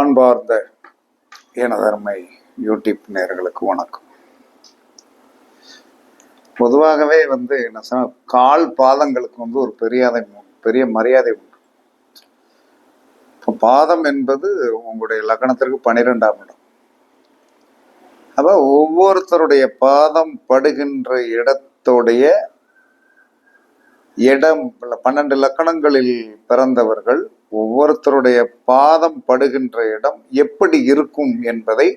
அன்பார்ந்த எனதருமை யூடியூப் நேர்களுக்கு வணக்கம். பொதுவாகவே வந்து என்ன சொன்ன கால் பாதங்களுக்கு வந்து ஒரு பெரியாதை பெரிய மரியாதை உண்டு. இப்போ பாதம் என்பது உங்களுடைய லக்னத்திற்கு பன்னிரெண்டாம் இடம். அப்போ ஒவ்வொருத்தருடைய பாதம் படுகின்ற இடத்துடைய இடம் பன்னெண்டு லக்கணங்களில் பிறந்தவர்கள் ஒவ்வொருத்தருடைய பாதம் படுகின்ற இடம் எப்படி இருக்கும் என்பதை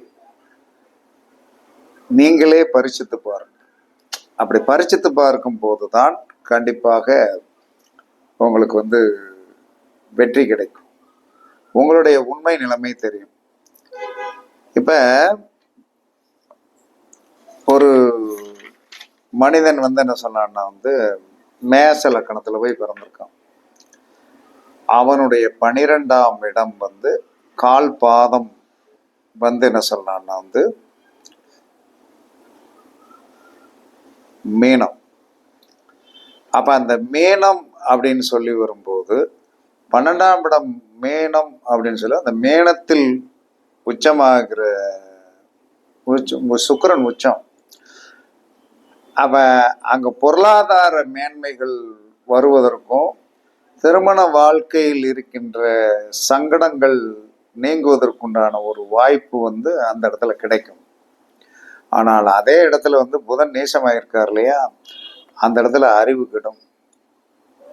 நீங்களே பரிசித்து பாருங்கள் அப்படி பரிசித்து பார்க்கும் போதுதான் கண்டிப்பாக உங்களுக்கு வந்து வெற்றி கிடைக்கும். உங்களுடைய உண்மை நிலைமை தெரியும். இப்ப ஒரு மனிதன் வந்து என்ன சொன்னான்னா வந்து மேச லக்கணத்துல போய் பிறந்திருக்கான். அவனுடைய பனிரெண்டாம் இடம் வந்து கால் பாதம் வந்து என்ன சொல்றான்னா வந்து மீனம். அப்ப அந்த மீனம் அப்படின்னு சொல்லி வரும்போது பன்னெண்டாம் இடம் மேனம் அப்படின்னு சொல்லி அந்த மேனத்தில் உச்சமாகிற உச்சம் சுக்கிரன் உச்சம். அப்ப அங்க பொருளாதார மேன்மைகள் வருவதற்கும் திருமண வாழ்க்கையில் இருக்கின்ற சங்கடங்கள் நீங்குவதற்குண்டான ஒரு வாய்ப்பு வந்து அந்த இடத்துல கிடைக்கும். ஆனால் அதே இடத்துல வந்து புதன் நேசமாயிருக்கார் இல்லையா? அந்த இடத்துல அறிவு கிடும்.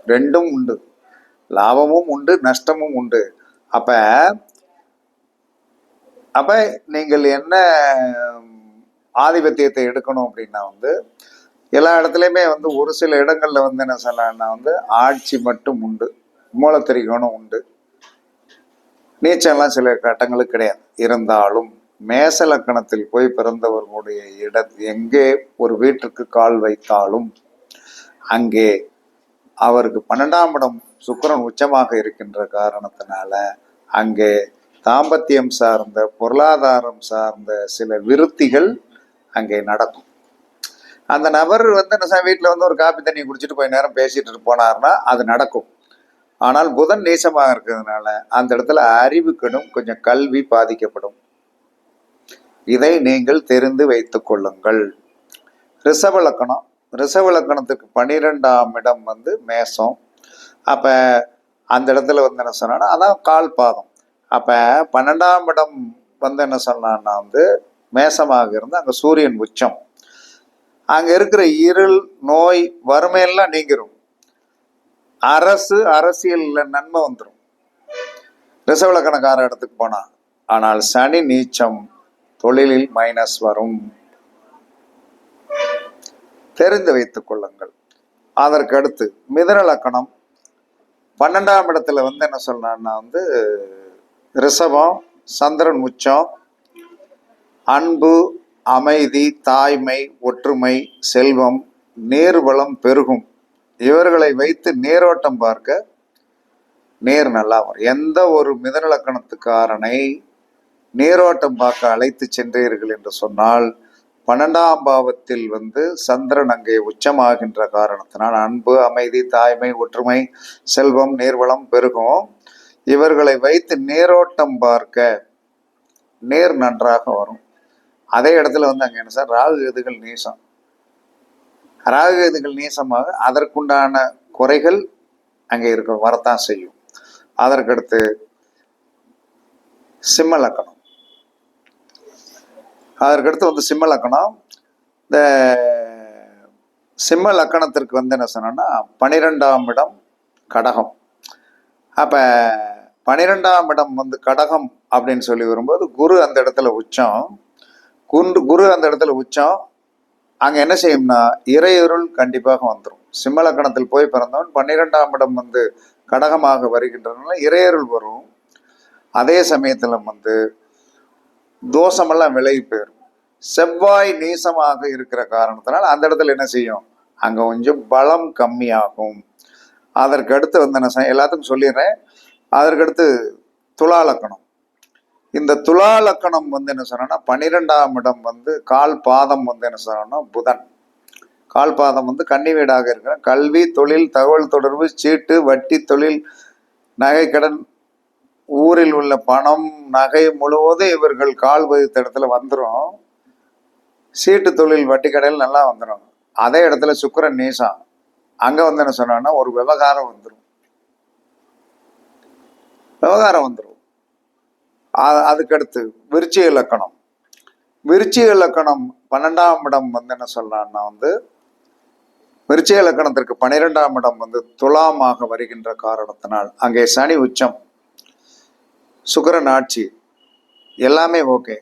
ரெண்டும் உண்டு. லாபமும் உண்டு நஷ்டமும் உண்டு. அப்ப அப்ப நீங்கள் என்ன ஆதிபத்தியத்தை எடுக்கணும் அப்படின்னா வந்து எல்லா இடத்துலையுமே வந்து ஒரு சில இடங்கள்ல வந்து என்ன சொல்லலாம்னா வந்து ஆட்சி மட்டும் உண்டு மூலத்திரிகோணம் உண்டு. நீச்சம்லாம் சில கட்டங்களுக்கு கிடையாது. இருந்தாலும் மேச லக்கணத்தில் போய் பிறந்தவர்களுடைய இட எங்கே ஒரு வீட்டுக்கு கால் வைத்தாலும் அங்கே அவருக்கு பன்னெண்டாம் இடம் சுக்கரன் உச்சமாக இருக்கின்ற காரணத்தினால அங்கே தாம்பத்தியம் சார்ந்த பொருளாதாரம் சார்ந்த சில விருத்திகள் அங்கே நடக்கும். அந்த நபர் வந்து என்ன வீட்டில் வந்து ஒரு காப்பி தண்ணி குடிச்சிட்டு போய் நேரம் பேசிட்டு போனார்னா அது நடக்கும். ஆனால் புதன் நேசமாக இருக்கிறதுனால அந்த இடத்துல அறிவுக்கணும் கொஞ்சம் கல்வி பாதிக்கப்படும். இதை நீங்கள் தெரிந்து வைத்து கொள்ளுங்கள். ரிஷப லக்கணம். பன்னிரெண்டாம் இடம் வந்து மேசம். அப்போ அந்த இடத்துல வந்து என்ன சொன்னால் அதான் கால் பாதம் அப்போ பன்னெண்டாம் இடம் வந்து என்ன சொன்னான்னா வந்து மேசமாக இருந்து அங்கே சூரியன் உச்சம். அங்க இருக்கிற இருள் நோய் வறுமையெல்லாம் நீங்கிரும். அரசு அரசியல்ல நன்மை வந்துடும் ரிசவலக்கணக்கார இடத்துக்கு போனா ஆனால் சனி நீச்சம் தொழிலில் மைனஸ் வரும். தெரிந்து வைத்துக் கொள்ளுங்கள். அதற்கு அடுத்து மிதன லக்கணம் பன்னெண்டாம் இடத்துல வந்து என்ன சொல்றான்னா வந்து ரிஷபம் சந்திரன் உச்சம் அன்பு அமைதி தாய்மை ஒற்றுமை செல்வம் நீர்வளம் பெருகும். இவர்களை வைத்து நீரோட்டம் பார்க்க நீர் நல்லா வரும். எந்த ஒரு மிதனலக்கணத்துக்காரனை நீரோட்டம் பார்க்க அழைத்து சென்றீர்கள் என்று சொன்னால் பன்னெண்டாம் பாவத்தில் வந்து சந்திரன் அங்கே உச்சமாகின்ற காரணத்தினால் அன்பு அமைதி தாய்மை ஒற்றுமை செல்வம் நீர்வளம் பெருகும். இவர்களை வைத்து நீரோட்டம் பார்க்க நீர் நன்றாக வரும். அதே இடத்துல வந்து அங்கே என்ன சார்? ராகு கேதுகள் நீசம். ராகு கேதுகள் நீசமாக அதற்குண்டான குறைகள் அங்கே இருக்க வரத்தான் செய்யும். அதற்கடுத்து சிம்ம லக்கணம். அதற்கடுத்து வந்து சிம்ம லக்கணம். இந்த சிம்ம லக்கணத்திற்கு வந்து என்ன சொன்னோன்னா பனிரெண்டாம் இடம் கடகம். அப்போ பனிரெண்டாம் இடம் வந்து கடகம் அப்படின்னு சொல்லி வரும்போது குரு அந்த இடத்துல உச்சம். குண்டு குரு அந்த இடத்துல உச்சம். அங்கே என்ன செய்யும்னா இறையொருள் கண்டிப்பாக வந்துடும் சிம்மலக்கணத்தில் போய் பிறந்தவன் பன்னிரெண்டாம் இடம் வந்து கடகமாக வருகின்றனால இறையருள் வரும். அதே சமயத்தில் வந்து தோஷமெல்லாம் விலகி போயிடும் செவ்வாய் நீசமாக இருக்கிற காரணத்தினால் அந்த இடத்துல என்ன செய்யும்? அங்கே கொஞ்சம் பலம் கம்மியாகும். அதற்கு அடுத்து வந்து என்ன செய்ய- எல்லாத்துக்கும் சொல்லிடுறேன். அதற்கடுத்து துலா லக்கணம். இந்த துலா லக்கணம் வந்து என்ன சொன்னா பன்னிரெண்டாம் இடம் வந்து கால் பாதம் வந்து என்ன சொன்னா புதன். கால் பாதம் வந்து கன்னி வீடாக இருக்கிற கல்வி தொழில் தகவல் தொடர்பு சீட்டு வட்டி தொழில் நகை கடன் ஊரில் உள்ள பணம் நகை முழுவதும் இவர்கள் கால் பதித்த இடத்துல வந்துடும் சீட்டு தொழில் வட்டி கடையில் நல்லா வந்துடும் அதே இடத்துல சுக்கரன் நீசான் அங்க வந்து என்ன சொன்னான்னா ஒரு விவகாரம் வந்துடும் விவகாரம் வந்துடும் அதுக்கடுத்து விருச்சிக இலக்கணம். விருச்சிக இலக்கணம் பன்னெண்டாம் இடம் வந்து என்ன சொல்லலாம்னா வந்து விருச்சிக இலக்கணத்திற்கு பன்னிரெண்டாம் இடம் வந்து துலாமாக வருகின்ற காரணத்தினால் அங்கே சனி உச்சம் சுக்கரன் ஆட்சி எல்லாமே ஓகே.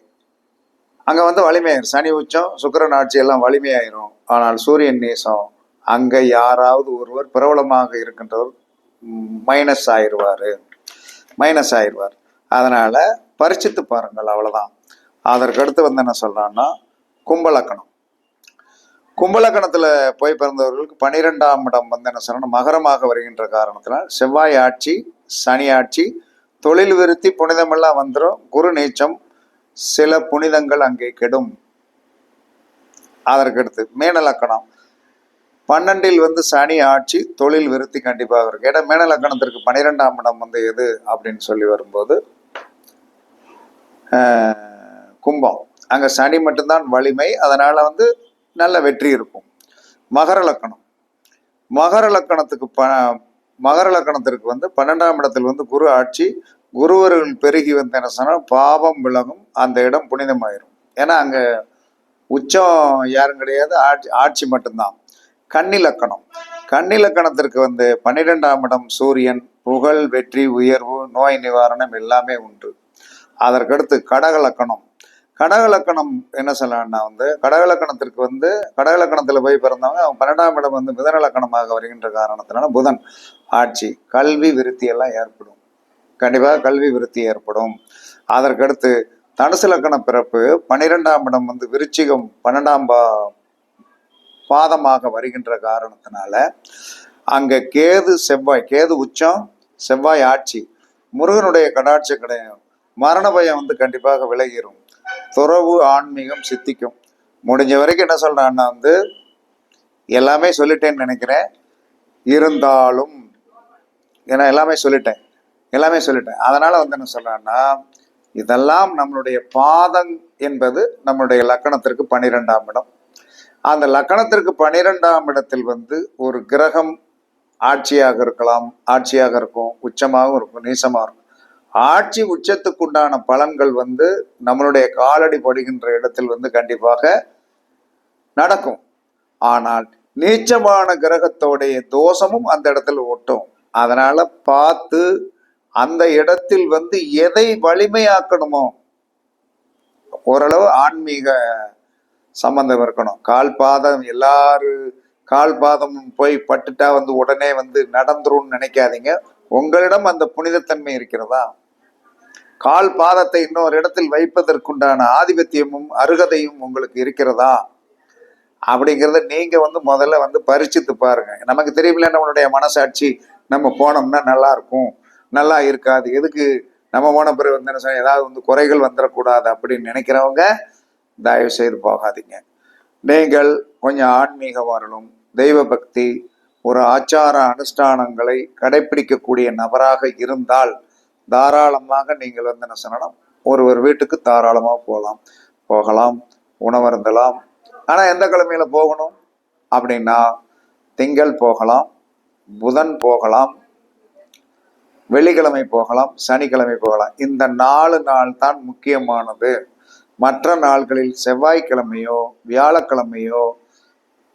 அங்கே வந்து வலிமையாயிரும் சனி உச்சம் சுக்கிரன் ஆட்சி எல்லாம் வலிமையாயிரும். ஆனால் சூரியன் நேசம் அங்கே யாராவது ஒருவர் பிரபலமாக இருக்கின்றவர் மைனஸ் ஆயிடுவார் மைனஸ் ஆயிடுவார் அதனால பரிச்சித்து பாருங்கள் அவ்வளோதான் அதற்கு அடுத்து வந்து என்ன சொல்கிறான்னா கும்பலக்கணம். கும்பலக்கணத்தில் போய் பிறந்தவர்களுக்கு பனிரெண்டாம் இடம் வந்து என்ன சொல்லணும் மகரமாக வருகின்ற காரணத்தினால் செவ்வாய் ஆட்சி சனி ஆட்சி தொழில் விருத்தி புனிதமெல்லாம் வந்துடும் குரு நீச்சம் சில புனிதங்கள் அங்கே கெடும். அதற்கடுத்து மேனலக்கணம். பன்னெண்டில் வந்து சனி ஆட்சி தொழில் விருத்தி கண்டிப்பாக இருக்கு ஏன்னா மேனலக்கணத்திற்கு பன்னிரெண்டாம் இடம் வந்து எது அப்படின்னு சொல்லி வரும்போது கும்பம். அங்க சனி மட்டும்தான் வலிமை. அதனால வந்து நல்ல வெற்றி இருக்கும். மகர லக்கணம். மகர லக்கணத்துக்கு ப மகர லக்கணத்திற்கு வந்து பன்னெண்டாம் இடத்தில் வந்து குரு ஆட்சி. குருவர்கள் பெருகி வந்து என்ன சொன்னால் பாவம் விலகும். அந்த இடம் புனிதமாயிரும். ஏன்னா அங்க உச்சம் யாரும் கிடையாது. ஆட்சி ஆட்சி மட்டும்தான். கண்ணிலக்கணம் கண்ணிலக்கணத்திற்கு வந்து பன்னிரெண்டாம் இடம் சூரியன். புகழ் வெற்றி உயர்வு நோய் நிவாரணம் எல்லாமே உண்டு. அதற்கடுத்து கடகலக்கணம். கடகலக்கணம் என்ன சொல்லலாம்னா வந்து கடகலக்கணத்திற்கு வந்து கடகலக்கணத்தில் போய் பிறந்தவங்க அவங்க பன்னெண்டாம் இடம் வந்து மிதனலக்கணமாக வருகின்ற காரணத்தினால புதன் ஆட்சி கல்வி விருத்தி எல்லாம் ஏற்படும். கண்டிப்பாக கல்வி விருத்தி ஏற்படும். அதற்கடுத்து தனுசு லக்கண பிறப்பு பன்னிரெண்டாம் இடம் வந்து விருச்சிகம் பன்னெண்டாம் பா பாதமாக வருகின்ற காரணத்தினால அங்கே கேது செவ்வாய் கேது உச்சம் செவ்வாய் ஆட்சி முருகனுடைய கடாட்சி கிடையாது மரண பயம் வந்து கண்டிப்பாக விலகிடும் துறவு ஆன்மீகம் சித்திக்கும். முடிஞ்ச வரைக்கும் என்ன சொல்றான்னா வந்து எல்லாமே சொல்லிட்டேன்னு நினைக்கிறேன். இருந்தாலும் ஏன்னா எல்லாமே சொல்லிட்டேன். எல்லாமே சொல்லிட்டேன். அதனால வந்து என்ன சொல்றேன்னா இதெல்லாம் நம்மளுடைய பாதம் என்பது நம்மளுடைய லக்கணத்திற்கு பன்னிரெண்டாம் இடம். அந்த லக்கணத்திற்கு பன்னிரெண்டாம் இடத்தில் வந்து ஒரு கிரகம் ஆட்சியாக இருக்கலாம் ஆட்சியாக இருக்கும் உச்சமாகவும் இருக்கும் நீசமாக இருக்கும். ஆட்சி உச்சத்துக்குண்டான பலன்கள் வந்து நம்மளுடைய காலடி படுகின்ற இடத்தில் வந்து கண்டிப்பாக நடக்கும். ஆனால் நீச்சமான கிரகத்தோடைய தோஷமும் அந்த இடத்துல ஒட்டும். அதனால பார்த்து அந்த இடத்தில் வந்து எதை வலிமையாக்கணுமோ ஓரளவு ஆன்மீக சம்பந்தம் இருக்கணும். கால் பாதம் எல்லாரு கால் பாதம் போய் பட்டுட்டா வந்து உடனே வந்து நடந்துரும்னு நினைக்காதீங்க. உங்களிடம் அந்த புனிதத்தன்மை இருக்கிறதா? கால் பாதத்தை இன்னொரு இடத்தில் வைப்பதற்குண்டான ஆதிபத்தியமும் அருகதையும் உங்களுக்கு இருக்கிறதா? அப்படிங்கிறத நீங்க வந்து முதல்ல வந்து பரிச்சித்து பாருங்க. நமக்கு தெரியல நம்மளுடைய மனசாட்சி நம்ம போனோம்னா நல்லா இருக்கும். நல்லா இருக்காது. எதுக்கு நம்ம போன பிறகு வந்து என்ன சொல்ல, ஏதாவது வந்து குறைகள் வந்துடக்கூடாது அப்படின்னு நினைக்கிறவங்க தயவு செய்து போகாதீங்க. நீங்கள் கொஞ்சம் ஆன்மீக வரலும் தெய்வ பக்தி ஒரு ஆச்சார அனுஷ்டானங்களை கடைபிடிக்கக்கூடிய நபராக இருந்தால் தாராளமாக நீங்கள் வந்து என்ன சொல்லணும் ஒருவர் வீட்டுக்கு தாராளமாக போகலாம். போகலாம் உணவருந்தலாம். ஆனால் எந்த கிழமையில போகணும்? அப்படின்னா திங்கள் போகலாம் புதன் போகலாம் வெள்ளிக்கிழமை போகலாம் சனிக்கிழமை போகலாம். இந்த நாலு நாள் தான் முக்கியமானது. மற்ற நாள்களில் செவ்வாய்க்கிழமையோ வியாழக்கிழமையோ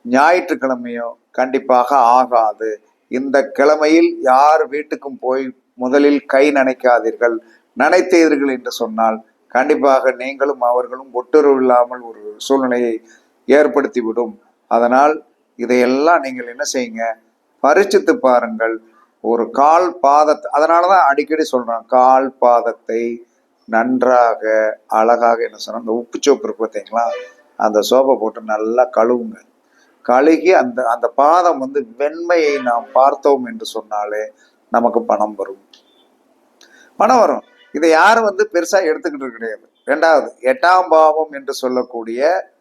ஞாயிற்றுக்கிழமையோ கண்டிப்பாக ஆகாது. இந்த கிழமையில் யார் வீட்டுக்கும் போய் முதலில் கை நனைக்காதீர்கள் நனைத்தீர்கள் என்று சொன்னால் கண்டிப்பாக நீங்களும் அவர்களும் ஒட்டுறவு இல்லாமல் ஒரு சூழ்நிலையை ஏற்படுத்திவிடும். அதனால் இதையெல்லாம் நீங்கள் என்ன செய்யுங்க பரிச்சித்து பாருங்கள். ஒரு கால் பாதத்தை அதனால தான் அடிக்கடி சொல்கிறேன் கால் பாதத்தை நன்றாக அழகாக என்ன சொன்னால் அந்த உப்பு சோப்பு இருக்கு பார்த்தீங்களா அந்த சோப்பை போட்டு நல்லா கழுவுங்க. கழுகி அந்த அந்த பாதம் வந்து வெண்மையை நாம் பார்த்தோம் என்று சொன்னாலே நமக்கு பணம் வரும். பணம் வரும். இதை யாரும் வந்து பெருசா எடுத்துக்கிட்டு கிடையாது ரெண்டாவது எட்டாம் பாவம் என்று சொல்லக்கூடிய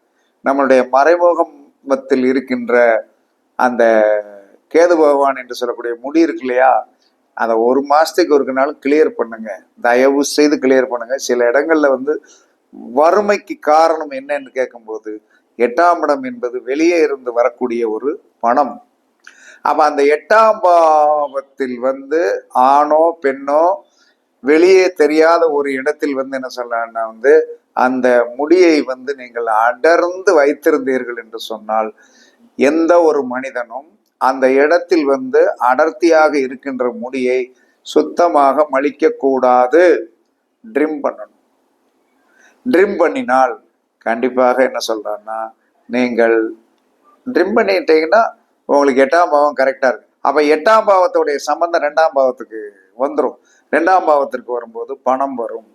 நம்மளுடைய மறைமுகத்தில் இருக்கின்ற அந்த கேது பகவான் என்று சொல்லக்கூடிய முடி இருக்கு இல்லையா? அதை ஒரு மாசத்துக்கு ஒரு நாள் கிளியர் பண்ணுங்க. தயவு செய்து கிளியர் பண்ணுங்க. சில இடங்கள்ல வந்து வறுமைக்கு காரணம் என்னன்னு கேட்கும்போது எட்டாம் இடம் என்பது வெளியே இருந்து வரக்கூடிய ஒரு பணம். அப்ப அந்த எட்டாம் பாவத்தில் வந்து ஆணோ பெண்ணோ வெளியே தெரியாத ஒரு இடத்தில் வந்து என்ன சொல்லலாம்னா வந்து அந்த முடியை வந்து நீங்கள் அடர்ந்து வைத்திருந்தீர்கள் என்று சொன்னால் எந்த ஒரு மனிதனும் அந்த இடத்தில் வந்து அடர்த்தியாக இருக்கின்ற முடியை சுத்தமாக மலிக்க கூடாது. ட்ரிம் பண்ணணும். ட்ரிம் பண்ணினால் கண்டிப்பாக என்ன சொல்றான்னா நீங்கள் ட்ரிம் பண்ணிட்டீங்கன்னா உங்களுக்கு எட்டாம் பாவம் கரெக்டாக இருக்கு. அப்போ எட்டாம் பாவத்துடைய சம்பந்தம் ரெண்டாம் பாவத்துக்கு வந்துடும் ரெண்டாம் பாவத்திற்கு வரும்போது பணம் வரும்.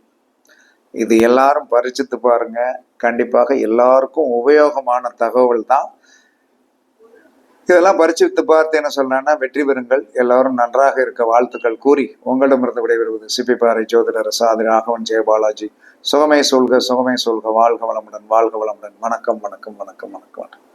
இது எல்லாரும் பரிச்சித்து பாருங்க. கண்டிப்பாக எல்லாருக்கும் உபயோகமான தகவல் தான். இதெல்லாம் பரிச்சித்து பார்த்து என்ன சொல்லணும்னா வெற்றி பெறுங்கள். எல்லாரும் நன்றாக இருக்க வாழ்த்துக்கள் கூறி உங்களிடமிருந்து விடைபெறுவது சிப்பி பாறை ஜோதிடர் சாதி ராகவன் ஜெயபாலாஜி சுகமே சொல்க சுகமே சொல்க. வாழ்க வளமுடன் வாழ்க வளமுடன். வணக்கம் வணக்கம் வணக்கம் வணக்கம் வணக்கம்.